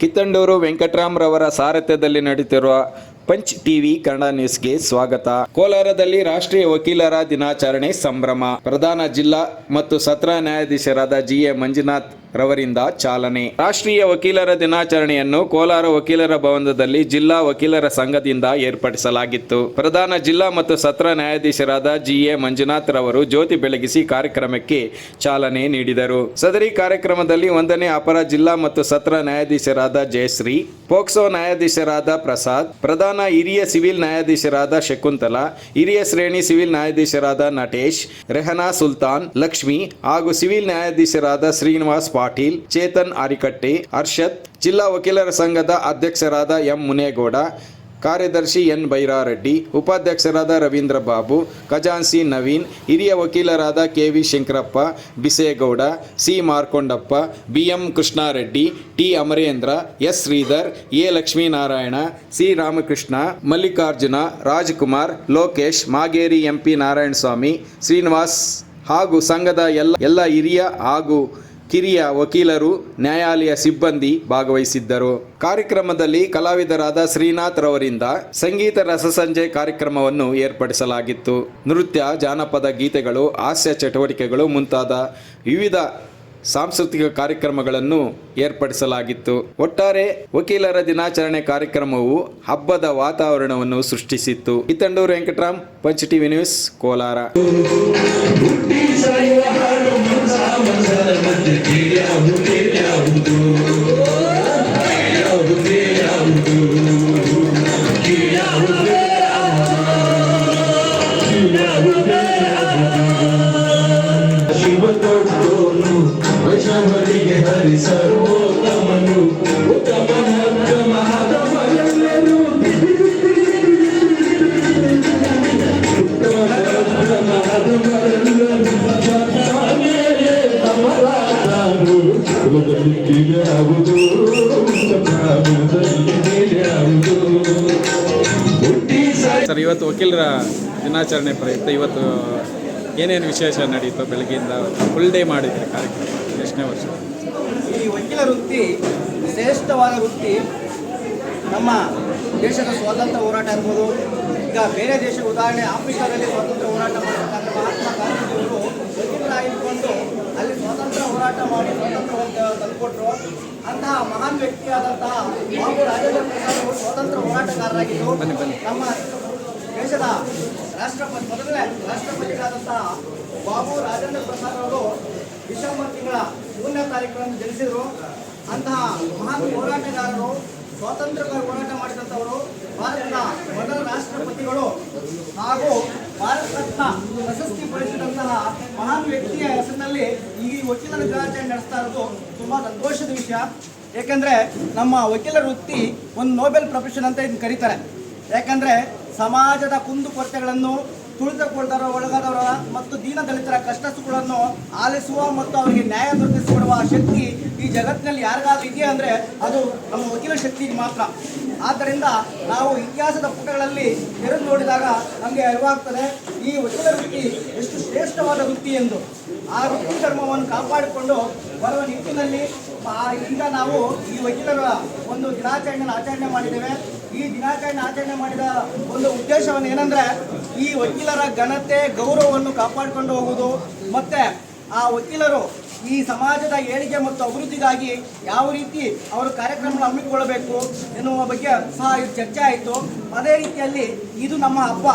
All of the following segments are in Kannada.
ಕಿತ್ತಂಡೂರು ವೆಂಕಟರಾಮ್ರವರ ಸಾರಥ್ಯದಲ್ಲಿ ನಡೀತಿರುವ ಪಂಚ್ ಟಿವಿ ಕನ್ನಡ ನ್ಯೂಸ್ಗೆ ಸ್ವಾಗತ. ಕೋಲಾರದಲ್ಲಿ ರಾಷ್ಟ್ರೀಯ ವಕೀಲರ ದಿನಾಚರಣೆ ಸಂಭ್ರಮ. ಪ್ರಧಾನ ಜಿಲ್ಲಾ ಮತ್ತು ಸತ್ರ ನ್ಯಾಯಾಧೀಶರಾದ ಜಿ ಎ ಮಂಜುನಾಥ್ ರವರಿಂದ ಚಾಲನೆ. ರಾಷ್ಟ್ರೀಯ ವಕೀಲರ ದಿನಾಚರಣೆಯನ್ನು ಕೋಲಾರ ವಕೀಲರ ಭವನದಲ್ಲಿ ಜಿಲ್ಲಾ ವಕೀಲರ ಸಂಘದಿಂದ ಏರ್ಪಡಿಸಲಾಗಿತ್ತು. ಪ್ರಧಾನ ಜಿಲ್ಲಾ ಮತ್ತು ಸತ್ರ ನ್ಯಾಯಾಧೀಶರಾದ ಜಿ ಎ ಮಂಜುನಾಥ್ ರವರು ಜ್ಯೋತಿ ಬೆಳಗಿಸಿ ಕಾರ್ಯಕ್ರಮಕ್ಕೆ ಚಾಲನೆ ನೀಡಿದರು. ಸದರಿ ಕಾರ್ಯಕ್ರಮದಲ್ಲಿ ಒಂದನೇ ಅಪರ ಜಿಲ್ಲಾ ಮತ್ತು ಸತ್ರ ನ್ಯಾಯಾಧೀಶರಾದ ಜಯಶ್ರೀ, ಪೋಕ್ಸೋ ನ್ಯಾಯಾಧೀಶರಾದ ಪ್ರಸಾದ್, ಪ್ರಧಾನ ಹಿರಿಯ ಸಿವಿಲ್ ನ್ಯಾಯಾಧೀಶರಾದ ಶಕುಂತಲಾ, ಹಿರಿಯ ಶ್ರೇಣಿ ಸಿವಿಲ್ ನ್ಯಾಯಾಧೀಶರಾದ ನಟೇಶ್, ರೆಹನಾ ಸುಲ್ತಾನ್, ಲಕ್ಷ್ಮಿ ಹಾಗೂ ಸಿವಿಲ್ ನ್ಯಾಯಾಧೀಶರಾದ ಶ್ರೀನಿವಾಸ್ ಪಾಟೀಲ್, ಚೇತನ್ ಆರಿಕಟ್ಟಿ ಅರ್ಷದ್, ಜಿಲ್ಲಾ ವಕೀಲರ ಸಂಘದ ಅಧ್ಯಕ್ಷರಾದ ಎಂ. ಮುನೇಗೌಡ, ಕಾರ್ಯದರ್ಶಿ ಎನ್. ಬೈರಾರೆಡ್ಡಿ, ಉಪಾಧ್ಯಕ್ಷರಾದ ರವೀಂದ್ರ ಬಾಬು ಖಜಾನ್ಸಿ ನವೀನ್, ಹಿರಿಯ ವಕೀಲರಾದ K. V. Shankarappa, Bisegowda, C. Markondappa, B. M. Krishnareddy, T. Amarendra, S. Sridhar, A. Lakshminarayana, C. Ramakrishna, Mallikarjuna, Rajkumar, Lokesh, Mageri MP Narayanaswamy, Srinivas ಹಾಗೂ ಸಂಘದ ಎಲ್ಲ ಎಲ್ಲ ಹಿರಿಯ ಹಾಗೂ ಕಿರಿಯ ವಕೀಲರು, ನ್ಯಾಯಾಲಯ ಸಿಬ್ಬಂದಿ ಭಾಗವಹಿಸಿದ್ದರು. ಕಾರ್ಯಕ್ರಮದಲ್ಲಿ ಕಲಾವಿದರಾದ ಶ್ರೀನಾಥ್ ರವರಿಂದ ಸಂಗೀತ ರಸಸಂಜೆ ಕಾರ್ಯಕ್ರಮವನ್ನು ಏರ್ಪಡಿಸಲಾಗಿತ್ತು. ನೃತ್ಯ, ಜಾನಪದ ಗೀತೆಗಳು, ಹಾಸ್ಯ ಚಟುವಟಿಕೆಗಳು ಮುಂತಾದ ವಿವಿಧ ಸಾಂಸ್ಕೃತಿಕ ಕಾರ್ಯಕ್ರಮಗಳನ್ನು ಏರ್ಪಡಿಸಲಾಗಿತ್ತು. ಒಟ್ಟಾರೆ ವಕೀಲರ ದಿನಾಚರಣೆ ಕಾರ್ಯಕ್ರಮವು ಹಬ್ಬದ ವಾತಾವರಣವನ್ನು ಸೃಷ್ಟಿಸಿತ್ತು. Ittanduru Venkataram, punch TV news, Kolar. Sir, ಇವತ್ತು ವಕೀಲರ ದಿನಾಚರಣೆ ಪ್ರಯುಕ್ತ ಇವತ್ತು ಏನೇನು ವಿಶೇಷ ನಡೀತು ಬೆಳಗ್ಗೆಯಿಂದ ಫುಲ್ ಡೇ ಮಾಡಿದ್ರಿ ಕಾರ್ಯಕ್ರಮ, ಎಷ್ಟನೇ ವರ್ಷ? ಈ ವಕೀಲ ವೃತ್ತಿ ಶ್ರೇಷ್ಠವಾದ ವೃತ್ತಿ ನಮ್ಮ ದೇಶದ ಸ್ವಾತಂತ್ರ್ಯ ಹೋರಾಟ ಇರ್ಬೋದು ಈಗ ಬೇರೆ ದೇಶ ಉದಾಹರಣೆ ಆಫ್ರಿಕಾದಲ್ಲಿ ಸ್ವಾತಂತ್ರ್ಯ ಹೋರಾಟ ಮಾಡಬೇಕಾದ್ರೆ ಮಹಾತ್ಮ ಗಾಂಧೀಜಿಯವರು ವಕೀಲರಾಗಿದ್ದುಕೊಂಡು ಅಲ್ಲಿ ಸ್ವಾತಂತ್ರ್ಯ ಹೋರಾಟ ಮಾಡಿ ಸ್ವಾತಂತ್ರ್ಯವನ್ನು ತಂದುಕೊಟ್ರು ಅಂತಹ ಮಹಾನ್ ವ್ಯಕ್ತಿಯಾದಂತಹ ಬಾಬು ರಾಜೇಂದ್ರ ಪ್ರಸಾದ್ ಅವರು ಸ್ವಾತಂತ್ರ್ಯ ಹೋರಾಟಗಾರರಾಗಿದ್ದು. ನಮ್ಮ ದೇಶದ ರಾಷ್ಟ್ರಪತಿ ಮೊದಲನೇ ರಾಷ್ಟ್ರಪತಿಗಳಾದಂತಹ ಬಾಬು ರಾಜೇಂದ್ರ ಪ್ರಸಾದ್ ಅವರು ಡಿಸೆಂಬರ್ ತಿಂಗಳ ಮೂರನೇ ತಾರೀಕನ್ನು ಜನಿಸಿದರು ಅಂತಹ ಮಹಾನ್ ಹೋರಾಟಗಾರರು ಸ್ವಾತಂತ್ರ್ಯಕ್ಕಾಗಿ ಹೋರಾಟ ಮಾಡಿದಂಥವರು, ಭಾರತದ ಮೊದಲ ರಾಷ್ಟ್ರಪತಿಗಳು ಹಾಗೂ ಭಾರತ ರತ್ನ ಪ್ರಶಸ್ತಿ ಪಡಿಸಿದಂತಹ ಮಹಾನ್ ವ್ಯಕ್ತಿಯ ಹೆಸರಿನಲ್ಲಿ ಈ ವಕೀಲರ ದಿನಾಚರಣೆ ನಡೆಸ್ತಾ ಇರೋದು ತುಂಬ ಸಂತೋಷದ ವಿಷಯ. ಏಕೆಂದರೆ ನಮ್ಮ ವಕೀಲರ ವೃತ್ತಿ ಒಂದು ನೋಬೆಲ್ ಪ್ರೊಫೆಷನ್ ಅಂತ ಇದನ್ನು ಕರೀತಾರೆ. ಯಾಕಂದ್ರೆ ಸಮಾಜದ ಕುಂದುಕೊರತೆಗಳನ್ನು ತುಳಿದುಕೊಳ್ಳದವರ, ಒಳಗಾದವರ ಮತ್ತು ದೀನದಲಿತರ ಕಷ್ಟ ಸುಖಗಳನ್ನು ಆಲಿಸುವ ಮತ್ತು ಅವರಿಗೆ ನ್ಯಾಯ ದೊರಕಿಸಿಕೊಡುವ ಶಕ್ತಿ ಈ ಜಗತ್ತಿನಲ್ಲಿ ಯಾರಿಗಾದ್ರೂ ಇದೆಯಾ ಅಂದರೆ ಅದು ನಮ್ಮ ವಕೀಲ ಶಕ್ತಿಗೆ ಮಾತ್ರ. ಆದ್ದರಿಂದ ನಾವು ಇತಿಹಾಸದ ಪುಟಗಳಲ್ಲಿ ತೆರೆದು ನೋಡಿದಾಗ ನಮಗೆ ಅರಿವಾಗ್ತದೆ, ಈ ವಕೀಲ ವೃತ್ತಿ ಎಷ್ಟು ಶ್ರೇಷ್ಠವಾದ ವೃತ್ತಿ ಎಂದು. ಆ ವೃತ್ತಿ ಧರ್ಮವನ್ನು ಕಾಪಾಡಿಕೊಂಡು ಬರುವ ನಿಟ್ಟಿನಲ್ಲಿ ಆ- ಈಗ ನಾವು ಈ ವಕೀಲರ ಒಂದು ದಿನಾಚರಣೆಯನ್ನು ಆಚರಣೆ ಮಾಡಿದ್ದೇವೆ. ಈ ದಿನಾಚರಣೆ ಆಚರಣೆ ಮಾಡಿದ ಒಂದು ಉದ್ದೇಶವನ್ನು ಏನಂದ್ರೆ, ಈ ವಕೀಲರ ಘನತೆ, ಗೌರವವನ್ನು ಕಾಪಾಡಿಕೊಂಡು ಹೋಗುವುದು. ಮತ್ತೆ ಆ ವಕೀಲರು ಈ ಸಮಾಜದ ಏಳಿಗೆ ಮತ್ತು ಅಭಿವೃದ್ಧಿಗಾಗಿ ಯಾವ ರೀತಿ ಅವರು ಕಾರ್ಯಕ್ರಮಗಳು ಹಮ್ಮಿಕೊಳ್ಳಬೇಕು ಎನ್ನುವ ಬಗ್ಗೆ ಸಹ ಇದು ಚರ್ಚೆ ಆಯಿತು. ಅದೇ ರೀತಿಯಲ್ಲಿ ಇದು ನಮ್ಮ ಹಬ್ಬ.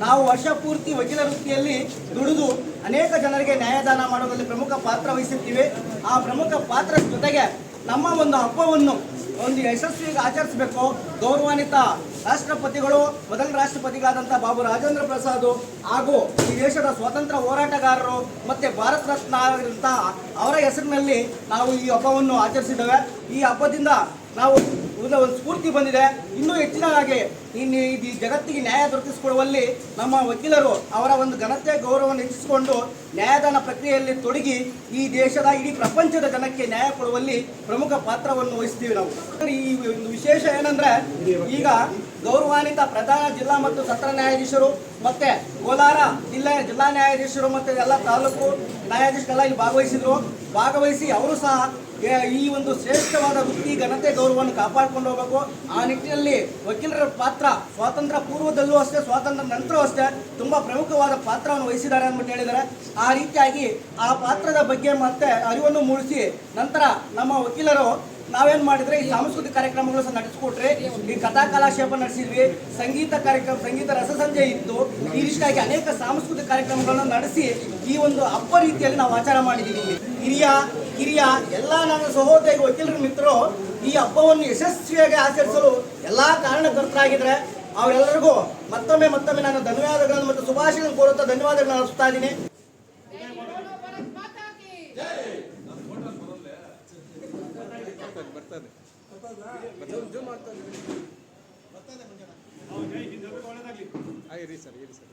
ನಾವು ವರ್ಷ ಪೂರ್ತಿ ವಕೀಲ ವೃತ್ತಿಯಲ್ಲಿ ದುಡಿದು ಅನೇಕ ಜನರಿಗೆ ನ್ಯಾಯದಾನ ಮಾಡುವುದರಲ್ಲಿ ಪ್ರಮುಖ ಪಾತ್ರ ವಹಿಸುತ್ತೀವಿ. ಆ ಪ್ರಮುಖ ಪಾತ್ರ ಜೊತೆಗೆ ನಮ್ಮ ಒಂದು ಹಬ್ಬವನ್ನು ಒಂದು ಯಶಸ್ವಿಯಾಗಿ ಆಚರಿಸಬೇಕು. ಗೌರವಾನ್ವಿತ ರಾಷ್ಟ್ರಪತಿಗಳು, ಮೊದಲ ರಾಷ್ಟ್ರಪತಿಗಳಾದಂಥ ಬಾಬು ರಾಜೇಂದ್ರ ಪ್ರಸಾದ್ ಹಾಗೂ ಈ ದೇಶದ ಸ್ವಾತಂತ್ರ್ಯ ಹೋರಾಟಗಾರರು ಮತ್ತು ಭಾರತ ರತ್ನ ಅವರ ಹೆಸರಿನಲ್ಲಿ ನಾವು ಈ ಹಬ್ಬವನ್ನು ಆಚರಿಸಿದ್ದೇವೆ. ಈ ಹಬ್ಬದಿಂದ ನಾವು ಒಂದು ಒಂದು ಸ್ಫೂರ್ತಿ ಬಂದಿದೆ. ಇನ್ನೂ ಹೆಚ್ಚಿನ ಹಾಗೆ ಇನ್ನು ಈ ಜಗತ್ತಿಗೆ ನ್ಯಾಯ ದೊರಕಿಸಿಕೊಡುವಲ್ಲಿ ನಮ್ಮ ವಕೀಲರು ಅವರ ಒಂದು ಘನತೆ ಗೌರವವನ್ನು ಹೆಚ್ಚಿಸಿಕೊಂಡು ನ್ಯಾಯದಾನ ಪ್ರಕ್ರಿಯೆಯಲ್ಲಿ ತೊಡಗಿ ಈ ದೇಶದ ಇಡೀ ಪ್ರಪಂಚದ ಜನಕ್ಕೆ ನ್ಯಾಯ ಕೊಡುವಲ್ಲಿ ಪ್ರಮುಖ ಪಾತ್ರವನ್ನು ವಹಿಸ್ತೀವಿ ನಾವು. ಈ ಒಂದು ವಿಶೇಷ ಏನಂದ್ರೆ ಈಗ ಗೌರವಾನ್ವಿತ ಪ್ರಧಾನ ಜಿಲ್ಲಾ ಮತ್ತು ಸತ್ರ ನ್ಯಾಯಾಧೀಶರು ಮತ್ತೆ ಕೋಲಾರ ಜಿಲ್ಲೆಯ ಜಿಲ್ಲಾ ನ್ಯಾಯಾಧೀಶರು ಮತ್ತೆ ಎಲ್ಲ ತಾಲೂಕು ನ್ಯಾಯಾಧೀಶರೆಲ್ಲ ಇಲ್ಲಿ ಭಾಗವಹಿಸಿದ್ರು. ಭಾಗವಹಿಸಿ ಅವರು ಸಹ ಈ ಒಂದು ಶ್ರೇಷ್ಠವಾದ ವೃತ್ತಿ, ಘನತೆ, ಗೌರವವನ್ನು ಕಾಪಾಡಿಕೊಂಡು ಹೋಗಬೇಕು. ಆ ನಿಟ್ಟಿನಲ್ಲಿ ವಕೀಲರ ಪಾತ್ರ ಸ್ವಾತಂತ್ರ್ಯ ಪೂರ್ವದಲ್ಲೂ ಅಷ್ಟೇ, ಸ್ವಾತಂತ್ರ್ಯ ನಂತರವೂ ಅಷ್ಟೇ ತುಂಬ ಪ್ರಮುಖವಾದ ಪಾತ್ರವನ್ನು ವಹಿಸಿದ್ದಾರೆ ಅಂತ ಹೇಳಿದ್ದಾರೆ. ಆ ರೀತಿಯಾಗಿ ಆ ಪಾತ್ರದ ಬಗ್ಗೆ ಮತ್ತೆ ಅರಿವನ್ನು ಮೂಡಿಸಿ ನಂತರ ನಮ್ಮ ವಕೀಲರು ನಾವೇನು ಮಾಡಿದ್ರೆ ಈ ಸಾಂಸ್ಕೃತಿಕ ಕಾರ್ಯಕ್ರಮಗಳು ಸಹ ನಡೆಸಿಕೊಟ್ರೆ. ಈ ಕಥಾ ಕಲಾಕ್ಷೇಪ ನಡೆಸಿದ್ವಿ, ಸಂಗೀತ ಕಾರ್ಯಕ್ರಮ, ಸಂಗೀತ ರಸಸಂಜೆ ಇತ್ತು. ಈ ರೀತಿಯಾಗಿ ಅನೇಕ ಸಾಂಸ್ಕೃತಿಕ ಕಾರ್ಯಕ್ರಮಗಳನ್ನು ನಡೆಸಿ ಈ ಒಂದು ಹಬ್ಬ ರೀತಿಯಲ್ಲಿ ನಾವು ಆಚಾರ ಮಾಡಿದ್ದೀವಿ. ಹಿರಿಯ ಕಿರಿಯ ಎಲ್ಲ ನನ್ನ ಸಹೋದರಿ ವಕೀಲರ ಮಿತ್ರರು ಈ ಹಬ್ಬವನ್ನು ಯಶಸ್ವಿಯಾಗಿ ಆಚರಿಸಲು ಎಲ್ಲ ಕಾರಣಕರ್ತರಾಗಿದ್ರೆ ಅವರೆಲ್ಲರಿಗೂ ಮತ್ತೊಮ್ಮೆ ಮತ್ತೊಮ್ಮೆ ನಾನು ಧನ್ಯವಾದಗಳನ್ನು ಮತ್ತು ಶುಭಾಶಯಗಳನ್ನು ಕೋರುತ್ತಾ ಧನ್ಯವಾದಗಳನ್ನು ಅರ್ಪಿಸ್ತಾ ಇದ್ದೀನಿ ಸರ್ ಸರ್